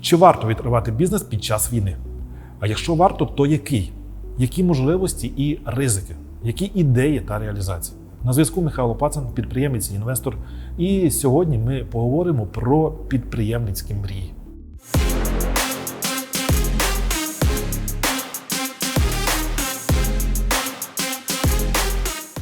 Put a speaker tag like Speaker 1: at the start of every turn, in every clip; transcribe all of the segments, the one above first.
Speaker 1: Чи варто відкривати бізнес під час війни? А якщо варто, то який? Які можливості і ризики? Які ідеї та реалізації? На зв'язку Михайло Пацан, підприємець і інвестор. І сьогодні ми поговоримо про підприємницькі мрії.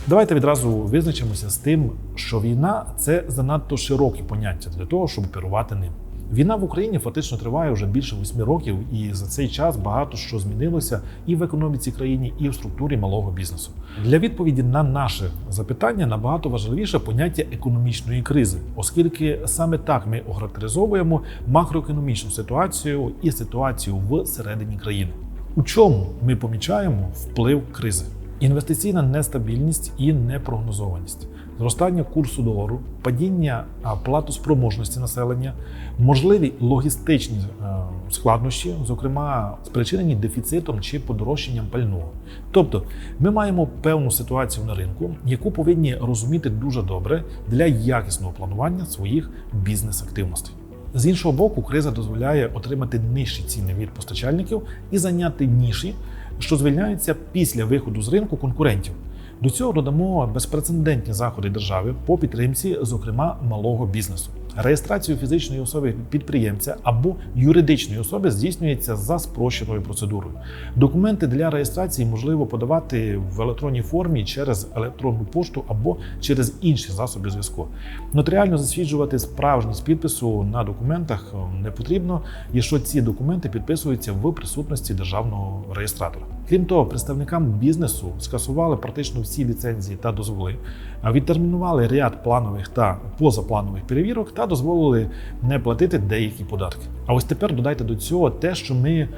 Speaker 1: Давайте відразу визначимося з тим, що війна це занадто широке поняття для того, щоб керувати ним. Війна в Україні фактично триває вже більше восьми років, і за цей час багато що змінилося і в економіці країни, і в структурі малого бізнесу. Для відповіді на наше запитання набагато важливіше поняття економічної кризи, оскільки саме так ми охарактеризовуємо макроекономічну ситуацію і ситуацію всередині країни. У чому ми помічаємо вплив кризи? Інвестиційна нестабільність і непрогнозованість, зростання курсу долару, падіння а, платоспроможності населення, можливі логістичні е, складнощі, зокрема спричинені дефіцитом чи подорожчанням пального. Тобто, ми маємо певну ситуацію на ринку, яку повинні розуміти дуже добре для якісного планування своїх бізнес-активностей. З іншого боку, криза дозволяє отримати нижчі ціни від постачальників і зайняти ніші, що звільняються після виходу з ринку конкурентів. До цього додамо безпрецедентні заходи держави по підтримці, зокрема малого бізнесу. Реєстрацію фізичної особи підприємця або юридичної особи здійснюється за спрощеною процедурою. Документи для реєстрації можливо подавати в електронній формі через електронну пошту або через інші засоби зв'язку. Нотаріально засвідчувати справжність підпису на документах не потрібно, якщо ці документи підписуються в присутності державного реєстратора. Крім того, представникам бізнесу скасували практично всі ліцензії та дозволи, відтермінували ряд планових та позапланових перевірок та дозволили не платити деякі податки. А ось тепер додайте до цього те, що ми е,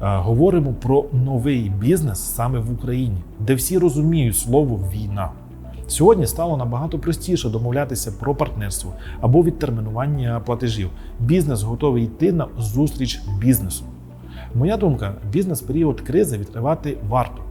Speaker 1: говоримо про новий бізнес саме в Україні, де всі розуміють слово війна. Сьогодні стало набагато простіше домовлятися про партнерство або відтермінування платежів. Бізнес готовий йти на зустріч бізнесу. Моя думка, бізнес в період кризи відкривати варто.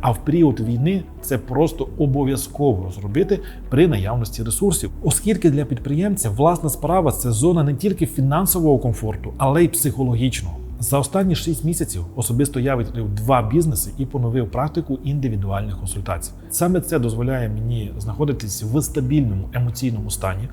Speaker 1: А в період війни це просто обов'язково зробити при наявності ресурсів, оскільки для підприємця власна справа це зона не тільки фінансового комфорту, але й психологічного. За останні 6 місяців особисто я відкрив два бізнеси і поновив практику індивідуальних консультацій. Саме це дозволяє мені знаходитись в стабільному емоційному стані,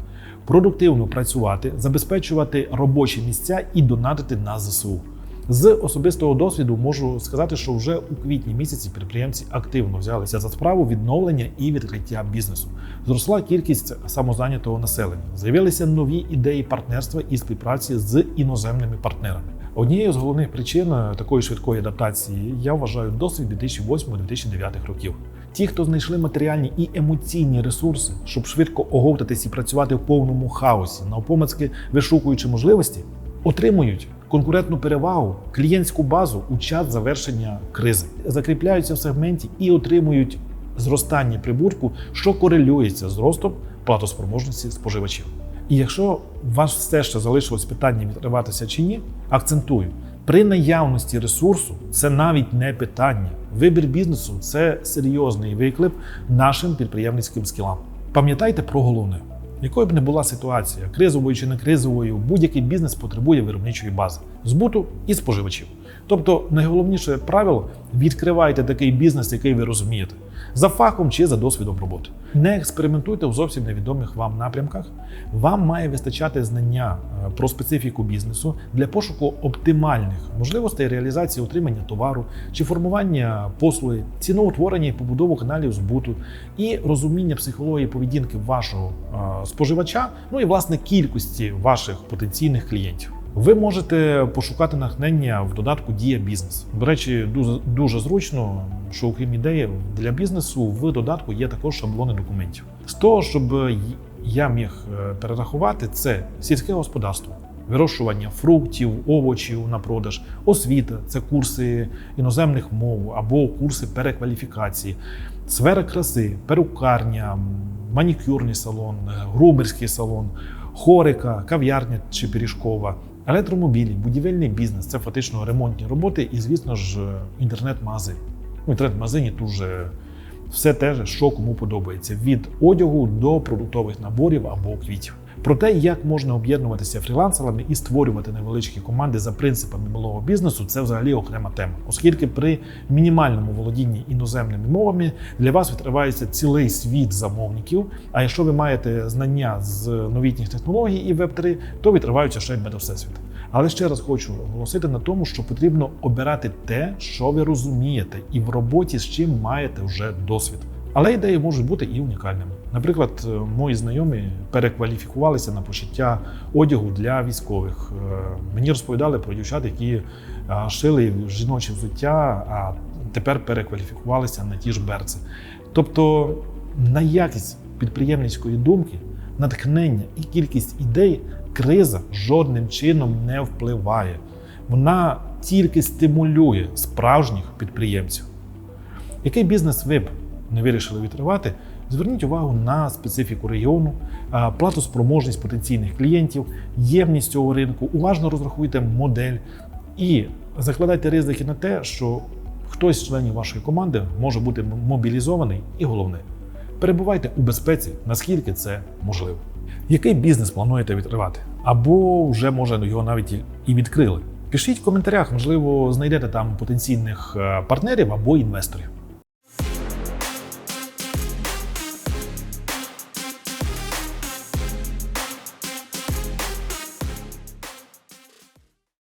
Speaker 1: продуктивно працювати, забезпечувати робочі місця і донатити на ЗСУ. З особистого досвіду можу сказати, що вже у квітні місяці підприємці активно взялися за справу відновлення і відкриття бізнесу. Зросла кількість самозайнятого населення. З'явилися нові ідеї партнерства і співпраці з іноземними партнерами. Однією з головних причин такої швидкої адаптації я вважаю досвід 2008-2009 років. Ті, хто знайшли матеріальні і емоційні ресурси, щоб швидко оговтатись і працювати в повному хаосі, навпомацьки вишукуючи можливості, отримують конкурентну перевагу, клієнтську базу у час завершення кризи, закріпляються в сегменті і отримують зростання прибутку, що корелюється з ростом платоспроможності споживачів. І якщо у вас все ще залишилось питання відкриватися чи ні, акцентую. При наявності ресурсу це навіть не питання. Вибір бізнесу це серйозний виклик нашим підприємницьким скілам. Пам'ятайте про головне. Якою б не була ситуація, кризовою чи не кризовою, будь-який бізнес потребує виробничої бази, збуту і споживачів. Тобто, найголовніше правило відкривайте такий бізнес, який ви розумієте, за фахом чи за досвідом роботи. Не експериментуйте в зовсім невідомих вам напрямках. Вам має вистачати знання е, про специфіку бізнесу для пошуку оптимальних можливостей реалізації отримання товару чи формування послуги, ціноутворення і побудову каналів збуту, і розуміння психології поведінки вашого е, споживача, ну і власне кількості ваших потенційних клієнтів. Ви можете пошукати натхнення в додатку Дія бізнес. До речі, дуже дуже зручно, що окрім ідеї для бізнесу в додатку є також шаблони документів. З того, щоб я міг е, перерахувати, це сільське господарство, вирощування фруктів, овочів на продаж, освіта це курси іноземних мов або курси перекваліфікації, сфера краси, перукарня, манікюрний салон, груберський салон, хорика, кав'ярня чи пиріжкова. Електромобілі, будівельний бізнес це фактично ремонтні роботи, і, звісно ж, інтернет-магазин. У інтернет-магазині дуже все те, що кому подобається: від одягу до продуктових наборів або квітів. Про те, як можна об'єднуватися фрілансерами і створювати невеличкі команди за принципами малого бізнесу, це взагалі окрема тема, оскільки при мінімальному володінні іноземними мовами для вас відкривається цілий світ замовників. А якщо ви маєте знання з новітніх технологій і Web3, то відкриваються ще й метавсесвіт. Але ще раз хочу наголосити на тому, що потрібно обирати те, що ви розумієте, і в роботі з чим маєте вже досвід. Але ідеї можуть бути і унікальними. Наприклад, е, мої знайомі перекваліфікувалися на пошиття одягу для військових. Е, Мені розповідали про дівчат, які е, шили жіноче взуття, а тепер перекваліфікувалися на ті ж берці. Тобто на якість підприємницької думки, натхнення і кількість ідей криза жодним чином не впливає. Вона тільки стимулює справжніх підприємців. Який бізнес ви б не вирішили відкривати? Зверніть увагу на специфіку регіону, а, платоспроможність потенційних клієнтів, ємність цього ринку. Уважно розрахуйте модель і закладайте ризики на те, що хтось з членів вашої команди може бути мобілізований, і головне, перебувайте у безпеці, наскільки це можливо. Який бізнес плануєте відкривати? Або вже може його навіть і- і відкрили? Пишіть в коментарях, можливо, знайдете там потенційних е, партнерів або інвесторів.